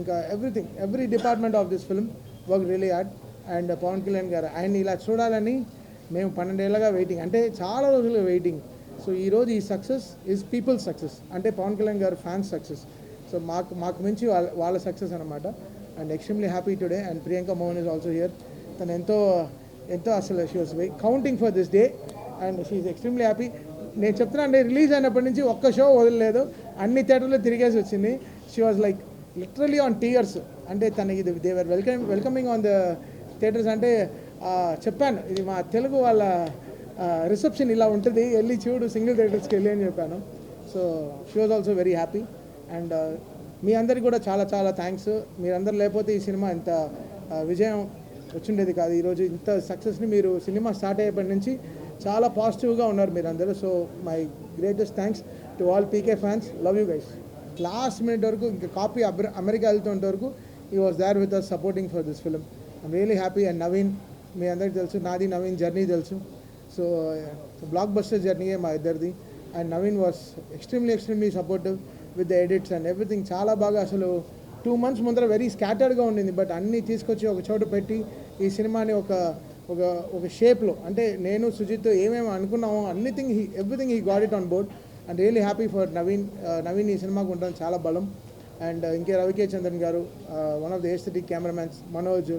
ఇంకా everything every department of this film work really hard and Pawan Kalyan garu ఆయన ఇలా చూడాలని మేము పన్నెండేళ్ళగా వెయిటింగ్ అంటే చాలా రోజులుగా వెయిటింగ్ సో ఈరోజు ఈ సక్సెస్ ఈజ్ పీపుల్ సక్సెస్ అంటే పవన్ కళ్యాణ్ గారు ఫ్యాన్స్ సక్సెస్ సో మాకు మాకు మించి వాళ్ళ వాళ్ళ సక్సెస్ అనమాట and extremely happy today and Priyanka Mohan is also here తను ఎంతో ఎంతో అసలు she was counting for this day and she extremely happy నేను చెప్తున్నా అంటే రిలీజ్ అయినప్పటి నుంచి ఒక్క షో వదలలేదు. అన్ని థియేటర్లో తిరిగేసి వచ్చింది. She was like literally on tears అంటే తనకి Devara welcome welcoming on the theatres అంటే చెప్పాను ఇది మా తెలుగు వాళ్ళ రిసెప్షన్ ఇలా ఉంటుంది. వెళ్ళి చూడు సింగిల్ థియేటర్స్కి వెళ్ళి అని చెప్పాను. So she was also very happy and మీ అందరికి కూడా చాలా చాలా థ్యాంక్స్ మీరందరూ లేకపోతే ఈ సినిమా ఇంత విజయం వచ్చిండేది కాదు. ఈరోజు ఇంత సక్సెస్ని మీరు సినిమా స్టార్ట్ అయ్యేప్పటి నుంచి చాలా పాజిటివ్గా ఉన్నారు మీరందరూ. So my greatest thanks to all PK fans love you guys last minute వరకు ఇంకా కాపీ అమెరికా వెళ్తుంటే వరకు he was there with us supporting for this film I'm really happy and Naveen మీ అందరికి తెలుసు నాది నవీన్ జర్నీ తెలుసు. సో బ్లాక్ బస్టర్ జర్నీయే మా ఇద్దరిది. And Naveen was extremely extremely supportive with the edits and everything చాలా బాగా అసలు టూ మంత్స్ ముందర వెరీ స్కాటర్డ్గా ఉండింది. బట్ అన్నీ తీసుకొచ్చి ఒక చోటు పెట్టి ఈ సినిమాని ఒక ఒక ఒక షేప్లో అంటే నేను సుజిత్ ఏమేమి అనుకున్నామో anything he everything he got it on board and really happy for Naveen Naveen ఈ సినిమాకు ఉండడం చాలా బలం. అండ్ uh, ఇంకే Ravi K Chandran garu one of the aesthetic cameramans Manoj